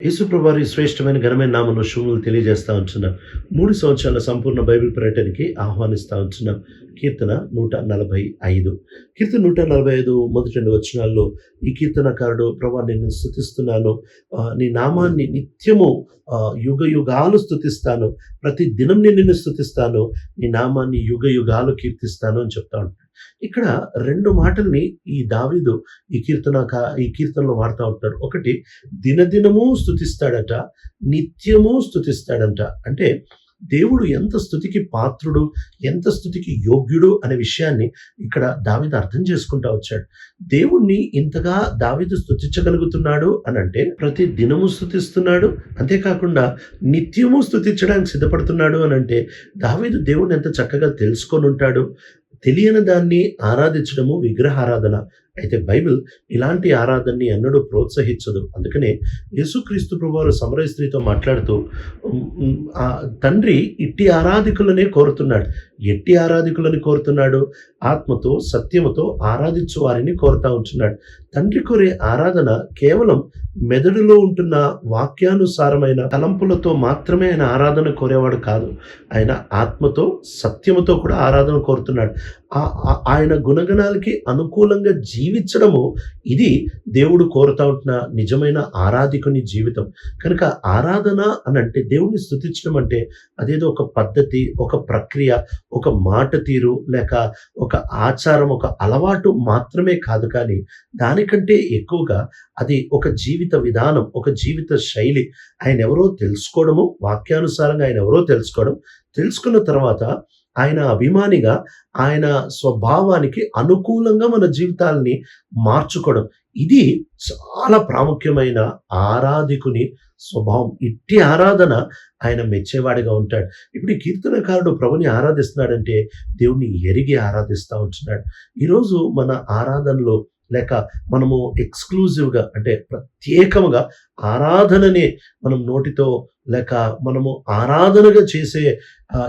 యేసుప్రభారి శ్రేష్టమైన ఘనమైన నామను శుభములు తెలియజేస్తా ఉంటున్నాం. మూడు సంవత్సరాల సంపూర్ణ బైబిల్ పర్యటనకి ఆహ్వానిస్తా ఉంటున్నాం. కీర్తన నూట నలభై ఐదు. కీర్తన నూట నలభై ఐదు మొదటి రెండు వచనాల్లో ఈ కీర్తనకారుడు ప్రభా నేను స్థుతిస్తున్నాను నీ నామాన్ని నిత్యము యుగ యుగాలు స్థుతిస్తాను ప్రతి దినం నేను నిన్ను స్థుతిస్తాను నీ నామాన్ని యుగ యుగాలు కీర్తిస్తాను అని చెప్తా ఉంటాను ఇక్కడ రెండు మాటల్ని ఈ దావీదు ఈ కీర్తన ఈ కీర్తనలో వాడుతూ ఉంటారు. ఒకటి దినదినము స్థుతిస్తాడట నిత్యము స్థుతిస్తాడంట అంటే దేవుడు ఎంత స్థుతికి పాత్రుడు ఎంత స్థుతికి యోగ్యుడు అనే విషయాన్ని ఇక్కడ దావిద అర్థం చేసుకుంటా వచ్చాడు. దేవుణ్ణి ఇంతగా దావిదు స్థుతించగలుగుతున్నాడు అని అంటే ప్రతి దినము స్థుతిస్తున్నాడు అంతేకాకుండా నిత్యము స్థుతించడానికి సిద్ధపడుతున్నాడు అని అంటే దావీదు దేవుణ్ణి ఎంత చక్కగా తెలుసుకొని ఉంటాడు తెలియని దాన్ని ఆరాధించడము విగ్రహారాధన. అయితే బైబిల్ ఇలాంటి ఆరాధనని ఎన్నడూ ప్రోత్సహించదు. అందుకనే యేసుక్రీస్తు ప్రభువారు సమరయ స్త్రీతో మాట్లాడుతూ తండ్రి ఇట్టి ఆరాధికులనే కోరుతున్నాడు. ఎట్టి ఆరాధికులని కోరుతున్నాడు? ఆత్మతో సత్యముతో ఆరాధించు వారిని కోరుతా ఉంటున్నాడు. తండ్రి కోరే ఆరాధన కేవలం మెదడులో ఉంటున్న వాక్యానుసారమైన తలంపులతో మాత్రమే ఆయన ఆరాధన కోరేవాడు కాదు. ఆయన ఆత్మతో సత్యముతో కూడా ఆరాధన కోరుతున్నాడు. ఆ- ఆయన గుణగణాలకి అనుకూలంగా జీవించడము ఇది దేవుడు కోరుతా ఉంటున్న నిజమైన ఆరాధికుని జీవితం. కనుక ఆరాధన అని అంటే దేవుడిని స్థుతించడం అంటే అదేదో ఒక పద్ధతి ఒక ప్రక్రియ ఒక మాట తీరు లేక ఒక ఆచారం ఒక అలవాటు మాత్రమే కాదు కానీ దానికంటే ఎక్కువగా అది ఒక జీవిత విధానం ఒక జీవిత శైలి ఆయన ఎవరో తెలుసుకోవడము వాక్యానుసారంగా ఆయన ఎవరో తెలుసుకోవడం తెలుసుకున్న తర్వాత ఆయన అభిమానిగా ఆయన స్వభావానికి అనుకూలంగా మన జీవితాలని మార్చుకోవడం. ఇది చాలా ప్రాముఖ్యమైన ఆరాధికుని స్వభావం. ఇట్టి ఆరాధన ఆయన మెచ్చేవాడిగా ఉంటాడు. ఇప్పుడు ఈ కీర్తనకారుడు ప్రభుని ఆరాధిస్తున్నాడంటే దేవుణ్ణి ఎరిగి ఆరాధిస్తూ ఉంటున్నాడు. ఈరోజు మన ఆరాధనలో లేక మనము ఎక్స్క్లూజివ్గా అంటే ప్రత్యేకముగా ఆరాధనని మనం నోటితో లేక మనము ఆరాధనగా చేసే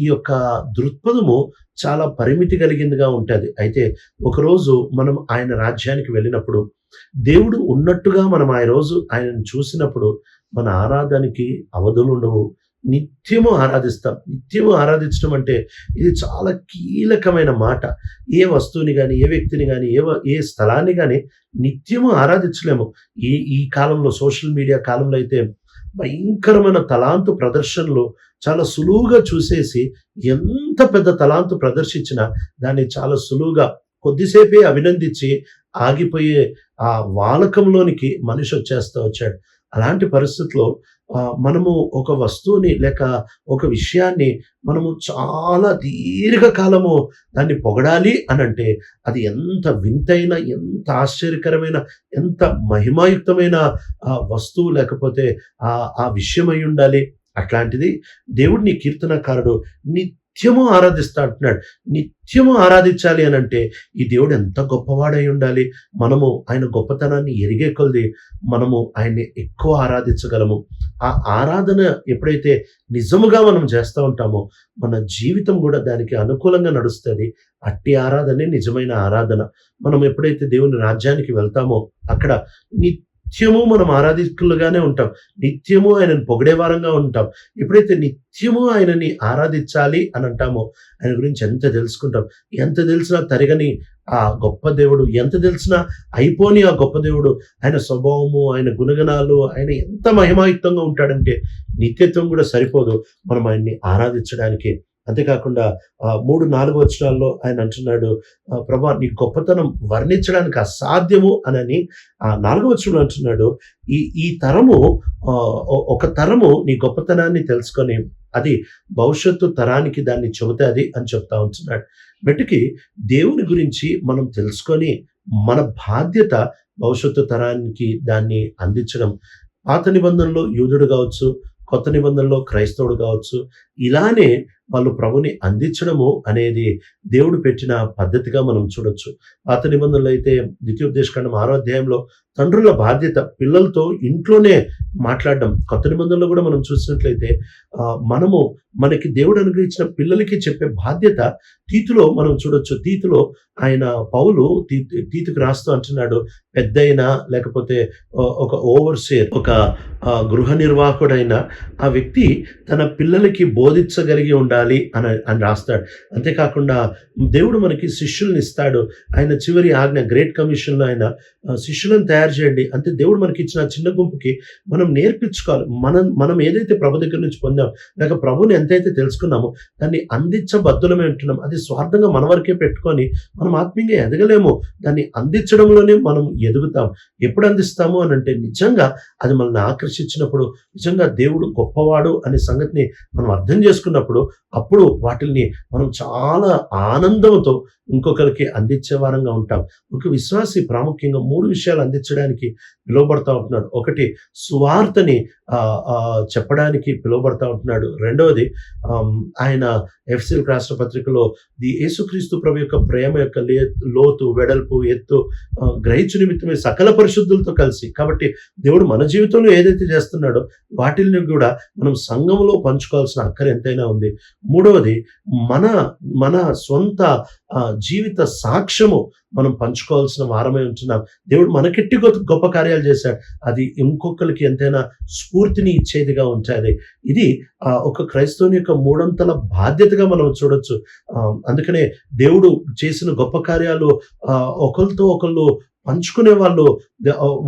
ఈ యొక్క దృక్పథము చాలా పరిమితి కలిగిందిగా ఉంటుంది. అయితే ఒకరోజు మనం ఆయన రాజ్యానికి వెళ్ళినప్పుడు దేవుడు ఉన్నట్టుగా మనం ఆ రోజు ఆయనను చూసినప్పుడు మన ఆరాధనకి అవధులు ఉండవు నిత్యము ఆరాధిస్తాం. నిత్యము ఆరాధించడం అంటే ఇది చాలా కీలకమైన మాట. ఏ వస్తువుని కానీ ఏ వ్యక్తిని కానీ ఏ ఏ స్థలాన్ని కానీ నిత్యము ఆరాధించలేము. ఈ ఈ కాలంలో సోషల్ మీడియా కాలంలో అయితే భయంకరమైన తలాంతు ప్రదర్శనలు చాలా సులువుగా చూసేసి ఎంత పెద్ద తలాంతు ప్రదర్శించినా దాన్ని చాలా సులువుగా కొద్దిసేపే అభినందించి ఆగిపోయే ఆ వాలకంలోనికి మనిషి వచ్చేస్తూ వచ్చాడు. అలాంటి పరిస్థితిలో మనము ఒక వస్తువుని లేక ఒక విషయాన్ని మనము చాలా దీర్ఘకాలము దాన్ని పొగడాలి అని అంటే అది ఎంత వింతైన ఎంత ఆశ్చర్యకరమైన ఎంత మహిమాయుక్తమైన ఆ వస్తువు లేకపోతే ఆ విషయమై ఉండాలి. అట్లాంటిది దేవుడిని కీర్తనకారుడు నిత్యము ఆరాధిస్తా అంటున్నాడు. నిత్యము ఆరాధించాలి అని అంటే ఈ దేవుడు ఎంత గొప్పవాడై ఉండాలి? మనము ఆయన గొప్పతనాన్ని ఎరిగే కొలది మనము ఆయన్ని ఎక్కువ ఆరాధించగలము. ఆ ఆరాధన ఎప్పుడైతే నిజముగా మనం చేస్తూ ఉంటామో మన జీవితం కూడా దానికి అనుకూలంగా నడుస్తుంది. అట్టి ఆరాధనే నిజమైన ఆరాధన. మనం ఎప్పుడైతే దేవుని రాజ్యానికి వెళ్తామో అక్కడ నిత్యము మనం ఆరాధికులుగానే ఉంటాం. నిత్యము ఆయనను పొగిడేవారంగా ఉంటాం. ఎప్పుడైతే నిత్యము ఆయనని ఆరాధించాలి అని అంటామో ఆయన గురించి ఎంత తెలుసుకుంటాం? ఎంత తెలిసినా తరగని ఆ గొప్ప దేవుడు ఎంత తెలిసినా అయిపోని ఆ గొప్ప దేవుడు ఆయన స్వభావము ఆయన గుణగణాలు ఆయన ఎంత మహిమాయుక్తంగా ఉంటాడంటే నిత్యత్వం కూడా సరిపోదు. మనం ఆయన్ని ఆరాధించడానికి అంతేకాకుండా మూడు నాలుగు వచనాల్లో ఆయన అంటున్నాడు ప్రభా నీ గొప్పతనం వర్ణించడానికి అసాధ్యము అనని ఆ నాలుగు వచనంలో అంటున్నాడు. ఈ ఈ తరము ఒక తరము నీ గొప్పతనాన్ని తెలుసుకొని అది భవిష్యత్తు తరానికి దాన్ని చెబుతుంది అని చెప్తా ఉంటున్నాడు. బట్టికి దేవుని గురించి మనం తెలుసుకొని మన బాధ్యత భవిష్యత్తు తరానికి దాన్ని అందించడం. పాత నిబంధనలో యూదుడు కావచ్చు కొత్త నిబంధనలో క్రైస్తవుడు కావచ్చు ఇలానే వాళ్ళు ప్రభుని అందించడము అనేది దేవుడు పెట్టిన పద్ధతిగా మనం చూడొచ్చు. పాత నిబంధనలు అయితే ద్వితీయోపదేశకాండం ఆరో అధ్యాయంలో తండ్రుల బాధ్యత పిల్లలతో ఇంట్లోనే మాట్లాడడం. కొత్త నిబంధనలో కూడా మనం చూసినట్లయితే మనము మనకి దేవుడు అనుగ్రహించిన పిల్లలకి చెప్పే బాధ్యత తీతులో మనం చూడొచ్చు. తీతులో ఆయన పౌలు తీ తీతుకు రాస్తూ అంటున్నాడు పెద్దయినా లేకపోతే ఒక ఓవర్సేర్ ఒక గృహ నిర్వాహకుడైన ఆ వ్యక్తి తన పిల్లలకి బోధించగలిగి ఉండాలి అని అని రాస్తాడు. అంతేకాకుండా దేవుడు మనకి శిష్యుల్ని ఇస్తాడు. ఆయన చివరి ఆజ్ఞ గ్రేట్ కమిషన్లో ఆయన శిష్యులను తయారు చేయండి. అంటే దేవుడు మనకి ఇచ్చిన చిన్న గుంపుకి మనం నేర్పించుకోవాలి. మనం మనం ఏదైతే ప్రభు దగ్గర నుంచి పొందాం లేక ప్రభుని ఎంతైతే తెలుసుకున్నామో దాన్ని అందించబద్దులమే ఉంటున్నాం అది స్వార్థంగా మన వరకే పెట్టుకొని మనం ఆత్మీయంగా ఎదగలేము. దాన్ని అందించడంలోనే మనం ఎదుగుతాం. ఎప్పుడు అందిస్తాము అని అంటే నిజంగా అది మనల్ని ఆకర్షించినప్పుడు నిజంగా దేవుడు గొప్పవాడు అనే సంగతిని మనం అర్థం చేసుకున్నప్పుడు అప్పుడు వాటిల్ని మనం చాలా ఆనందంతో ఇంకొకరికి అందించే వారంగా ఉంటాం. ఒక విశ్వాసి ప్రాముఖ్యంగా మూడు విషయాలు అందించడానికి పిలువబడతా ఉంటున్నాడు. ఒకటి సువార్తని చెప్పడానికి పిలువబడతా ఉంటున్నాడు. రెండవది ఆయన ఎఫ్సిల్ రాష్ట్ర పత్రికలో ది యేసుక్రీస్తు ప్రభు యొక్క ప్రేమ యొక్క లే లోతు వెడల్పు ఎత్తు గ్రహించు నిమిత్తమే సకల పరిశుద్ధులతో కలిసి కాబట్టి దేవుడు మన జీవితంలో ఏదైతే చేస్తున్నాడో వాటిని కూడా మనం సంఘంలో పంచుకోవాల్సిన అక్కర ఎంతైనా ఉంది. మూడవది మన మన సొంత జీవిత సాక్ష్యము మనం పంచుకోవాల్సిన వారమై ఉంటున్నాం. దేవుడు మనకెట్టి గొప్ప కార్యాలు చేశాడు. అది ఇంకొకరికి ఎంతైనా స్ఫూర్తిని ఇచ్చేదిగా ఉంటుంది. ఇది ఒక క్రైస్తవుని యొక్క మూడంతల బాధ్యతగా మనం చూడొచ్చు. అందుకనే దేవుడు చేసిన గొప్ప కార్యాలు ఒకరితో ఒకళ్ళు పంచుకునే వాళ్ళు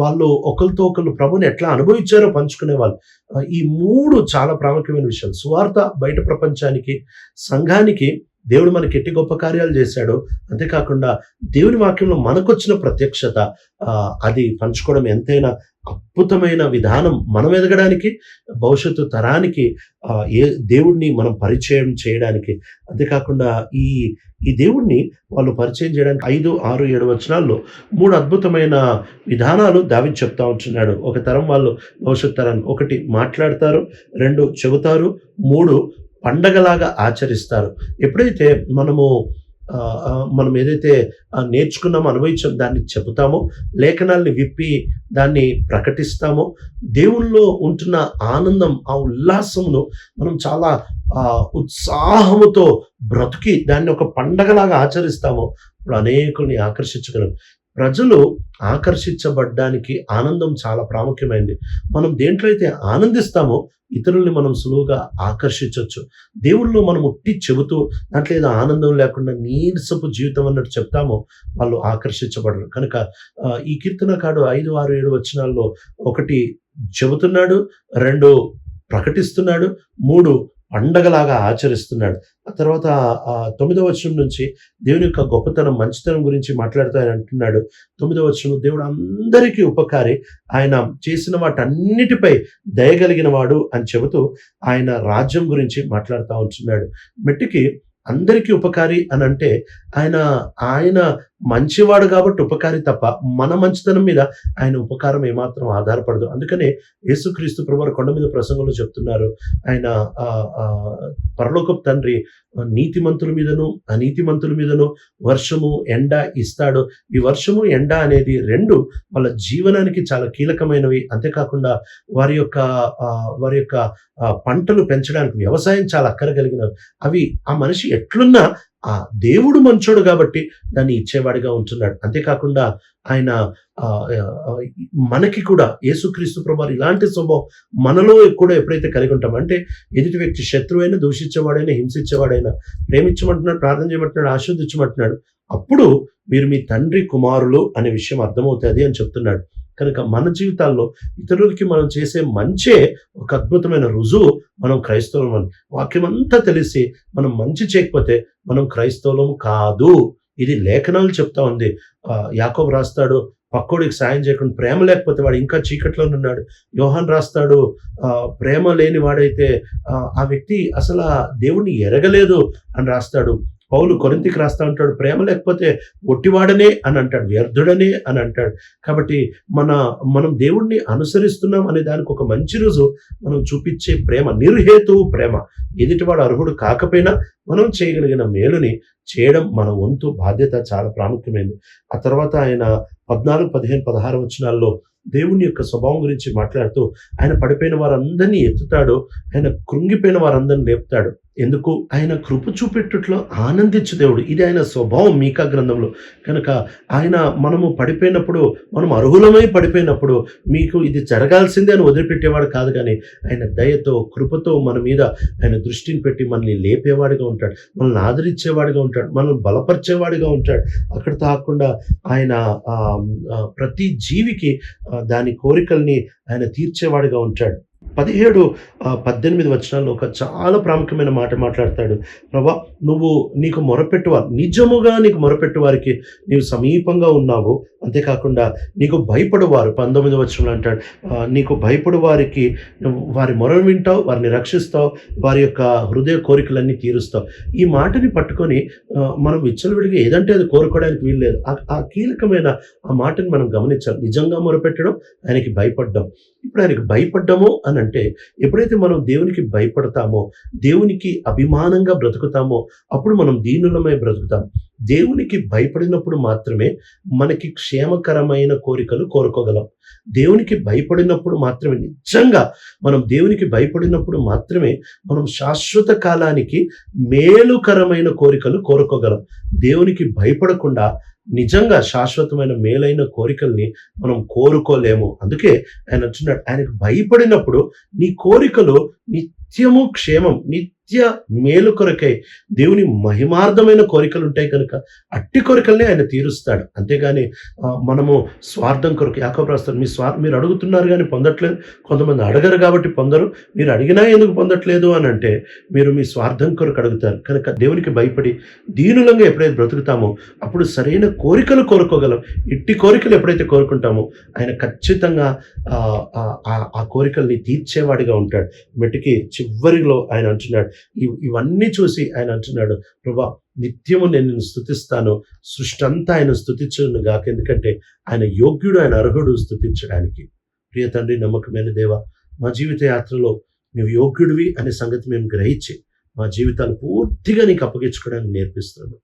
వాళ్ళు ఒకరితో ఒకళ్ళు ప్రభుని ఎట్లా అనుభవించారో పంచుకునే వాళ్ళు. ఈ మూడు చాలా ప్రాముఖ్యమైన విషయాలు. సువార్త బయట ప్రపంచానికి సంఘానికి దేవుడు మనకి ఎట్టి గొప్ప కార్యాలు చేశాడు అంతేకాకుండా దేవుని వాక్యంలో మనకొచ్చిన ప్రత్యక్షత అది పంచుకోవడం ఎంతైనా అద్భుతమైన విధానం మనం ఎదగడానికి భవిష్యత్తు తరానికి ఏ దేవుడిని మనం పరిచయం చేయడానికి. అంతేకాకుండా ఈ ఈ దేవుడిని వాళ్ళు పరిచయం చేయడానికి ఐదు ఆరు ఏడు వచనాల్లో మూడు అద్భుతమైన విధానాలు దావి చెప్తా ఉంటున్నాడు. ఒక తరం వాళ్ళు భవిష్యత్ తరాన్ని ఒకటి మాట్లాడతారు రెండు చెబుతారు మూడు పండగలాగా ఆచరిస్తారు. ఎప్పుడైతే మనము మనం ఏదైతే నేర్చుకున్నామో అనుభవించాం దాన్ని చెబుతామో లేఖనాల్ని విప్పి దాన్ని ప్రకటిస్తామో దేవుల్లో ఉంటున్న ఆనందం ఆ ఉల్లాసమును మనం చాలా ఉత్సాహముతో బ్రతికి దాన్ని ఒక పండగలాగా ఆచరిస్తామో ఇప్పుడు అనేకుల్ని ఆకర్షించగలం. ప్రజలు ఆకర్షించబడ్డానికి ఆనందం చాలా ప్రాముఖ్యమైంది. మనం దేంట్లో అయితే ఆనందిస్తామో ఇతరుల్ని మనం సులువుగా ఆకర్షించవచ్చు దేవుళ్ళు మనం ఉట్టి చెబుతూ దాంట్లో ఏదో ఆనందం లేకుండా నీరసపు జీవితం అన్నట్టు చెప్తామో వాళ్ళు ఆకర్షించబడరు. కనుక ఈ కీర్తనకాడు ఐదు ఆరు ఏడు వచనాల్లో ఒకటి చెబుతున్నాడు రెండు ప్రకటిస్తున్నాడు మూడు పండగలాగా ఆచరిస్తున్నాడు. ఆ తర్వాత ఆ తొమ్మిదవ వచనం నుంచి దేవుని యొక్క గొప్పతనం మంచితనం గురించి మాట్లాడుతూ ఆయన అంటున్నాడు. తొమ్మిదవ వచనం దేవుడు అందరికీ ఉపకారి. ఆయన చేసిన వాటన్నిటిపై దయగలిగిన వాడు అని చెబుతూ ఆయన రాజ్యం గురించి మాట్లాడుతూ ఉంటున్నాడు. మెట్టికి అందరికీ ఉపకారి అని అంటే ఆయన ఆయన మంచివాడు కాబట్టి ఉపకారి తప్ప మన మంచితనం మీద ఆయన ఉపకారం ఏమాత్రం ఆధారపడదు. అందుకనే యేసుక్రీస్తు ప్రభు కొండ మీద ప్రసంగంలో చెప్తున్నారు. ఆయన ఆ, పరలోకపు తండ్రి నీతిమంతుల మీదను అనీతిమంతుల మీదను వర్షము ఎండ ఇస్తాడు. ఈ వర్షము ఎండ అనేది రెండు వాళ్ళ జీవనానికి చాలా కీలకమైనవి. అంతేకాకుండా వారి యొక్క ఆ, వారి యొక్క పంటలు పెంచడానికి వ్యవసాయం చాలా అక్కరగలిగినవి. అవి ఆ మనిషి ఎట్లున్నా ఆ దేవుడు మంచోడు కాబట్టి దాన్ని ఇచ్చేవాడిగా ఉంటున్నాడు. అంతేకాకుండా ఆయన మనకి కూడా యేసుక్రీస్తు ప్రభు ఇలాంటి స్వభావం మనలో కూడా ఎప్పుడైతే కలిగి ఉంటాం అంటే ఎదుటి వ్యక్తి శత్రువైనా దూషించేవాడైనా హింసించేవాడైనా ప్రేమించమంటున్నాడు ప్రార్థన చేయమంటున్నాడు ఆశీర్వదించమంటున్నాడు అప్పుడు మీరు మీ తండ్రి కుమారులు అనే విషయం అర్థమవుతుంది అని చెప్తున్నాడు. కనుక మన జీవితాల్లో ఇతరులకి మనం చేసే మంచే ఒక అద్భుతమైన రుజువు. మనం క్రైస్తవులం అని వాక్యం అంతా తెలిసి మనం మంచి చేయకపోతే మనం క్రైస్తవులం కాదు. ఇది లేఖనాలు చెప్తా ఉంది. యాకోబ్ యాకోబు రాస్తాడు పక్కోడికి సాయం చేయకుండా ప్రేమ లేకపోతే వాడు ఇంకా చీకట్లో ఉన్నాడు. యోహాన్ రాస్తాడు ప్రేమ లేని వాడైతే ఆ, ఆ వ్యక్తి అసలు ఆ దేవుణ్ణి ఎరగలేదు అని రాస్తాడు. పౌలు కొరింతికి రాస్తా ఉంటాడు ప్రేమ లేకపోతే ఒట్టివాడనే అని అంటాడు వ్యర్థుడనే అని అంటాడు. కాబట్టి మన మనం దేవుణ్ణి అనుసరిస్తున్నాం అనే దానికి ఒక మంచి రోజు మనం చూపించే ప్రేమ నిర్హేతువు ప్రేమ. ఎదుటివాడు అర్హుడు కాకపోయినా మనం చేయగలిగిన మేలుని చేయడం మన వంతు బాధ్యత చాలా ప్రాముఖ్యమైనది ఆ తర్వాత ఆయన పద్నాలుగు పదిహేను పదహారు వచనాల్లో దేవుని యొక్క స్వభావం గురించి మాట్లాడుతూ ఆయన పడిపోయిన వారందరినీ ఎత్తుతాడు ఆయన కృంగిపోయిన వారందరిని లేపుతాడు. ఎందుకు? ఆయన కృప చూపెట్టుట్లో ఆనందించు దేవుడు. ఇది ఆయన స్వభావం మీకా గ్రంథంలో. కనుక ఆయన మనము పడిపోయినప్పుడు మనం అర్హులమై పడిపోయినప్పుడు మీకు ఇది జరగాల్సిందే అని వదిలిపెట్టేవాడు కాదు కానీ ఆయన దయతో కృపతో మన మీద ఆయన దృష్టిని పెట్టి మనల్ని లేపేవాడిగా ఉంటాడు. మనల్ని ఆదరించేవాడిగా ఉంటాడు. మనల్ని బలపరిచేవాడిగా ఉంటాడు. అక్కడ తాకుండా ఆయన ఆ, ప్రతి జీవికి దాని కోరికల్ని ఆయన తీర్చేవాడిగా ఉంటాడు. పదిహేడు పద్దెనిమిది వచనాల్లో ఒక చాలా ప్రాముఖ్యమైన మాట మాట్లాడతాడు. ప్రభా నువ్వు నీకు మొరపెట్టువారు నిజముగా నీకు మొరపెట్టు వారికి నీవు సమీపంగా ఉన్నావు. అంతేకాకుండా నీకు భయపడువారు పంతొమ్మిది వచనంలో అంటాడు. నీకు భయపడు వారికి వారి మొరను వింటావు వారిని రక్షిస్తావు వారి యొక్క హృదయ కోరికలన్నీ తీరుస్తావు. ఈ మాటని పట్టుకొని మనం విచ్చలవిడిగా ఏదంటే అది కోరుకోవడానికి వీల్లేదు. ఆ- ఆ కీలకమైన ఆ మాటని మనం గమనించాలి. నిజంగా మొరపెట్టడం ఆయనకి భయపడ్డాం. ఇప్పుడు ఆయనకు భయపడ్డము అని అంటే ఎప్పుడైతే మనం దేవునికి భయపడతామో దేవునికి అభిమానంగా బ్రతుకుతామో అప్పుడు మనం దీనులమై బ్రతుకుతాం. దేవునికి భయపడినప్పుడు మాత్రమే మనకి క్షేమకరమైన కోరికలు కోరుకోగలం. దేవునికి భయపడినప్పుడు మాత్రమే నిజంగా మనం దేవునికి భయపడినప్పుడు మాత్రమే మనం శాశ్వత కాలానికి మేలుకరమైన కోరికలు కోరుకోగలం. దేవునికి భయపడకుండా నిజంగా శాశ్వతమైన మేలైన కోరికల్ని మనం కోరుకోలేము. అందుకే ఆయన అంటున్నాడు ఆయనకు భయపడినప్పుడు నీ కోరికలు నిత్యము క్షేమం నిత్య మేలు కొరకై దేవుని మహిమార్థమైన కోరికలు ఉంటాయి కనుక అట్టి కోరికల్ని ఆయన తీరుస్తాడు. అంతేగాని మనము స్వార్థం కొరకు యాకబు మీ స్వార్థ మీరు అడుగుతున్నారు కానీ పొందట్లేదు. కొంతమంది అడగరు కాబట్టి పొందరు. మీరు అడిగినా ఎందుకు పొందట్లేదు అని అంటే మీరు మీ స్వార్థం కొరకు అడుగుతారు. కనుక దేవునికి భయపడి దీనులంగా ఎప్పుడైతే బ్రతుకుతామో అప్పుడు సరైన కోరికలు కోరుకోగలం. ఇట్టి కోరికలు ఎప్పుడైతే కోరుకుంటామో ఆయన ఖచ్చితంగా ఆ, ఆ, కోరికల్ని తీర్చేవాడిగా ఉంటాడు. మెట్టికి చివరిలో ఆయన అంటున్నాడు. ఇవన్నీ చూసి ఆయన అంటున్నాడు ప్రభా నిత్యము నేను స్థుతిస్తాను సృష్టి అంతా ఆయన స్థుతించను గాక. ఎందుకంటే ఆయన యోగ్యుడు ఆయన అర్హుడు స్థుతించడానికి ప్రియ తండ్రి నమ్మకమైన దేవ మా జీవిత యాత్రలో నువ్వు యోగ్యుడివి అనే సంగతి మేము గ్రహించి మా జీవితాలు పూర్తిగా నీకు అప్పగించుకోవడానికి నేర్పిస్తున్నాను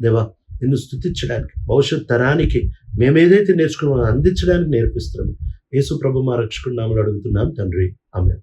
దేవా నిన్ను స్థుతించడానికి భవిష్యత్ తరానికి మేమేదైతే నేర్చుకున్నామో అందించడానికి నేర్పిస్తున్నాము. యేసు ప్రభు మా రక్షకుడు నామలు అడుగుతున్నాం తండ్రి. ఆమె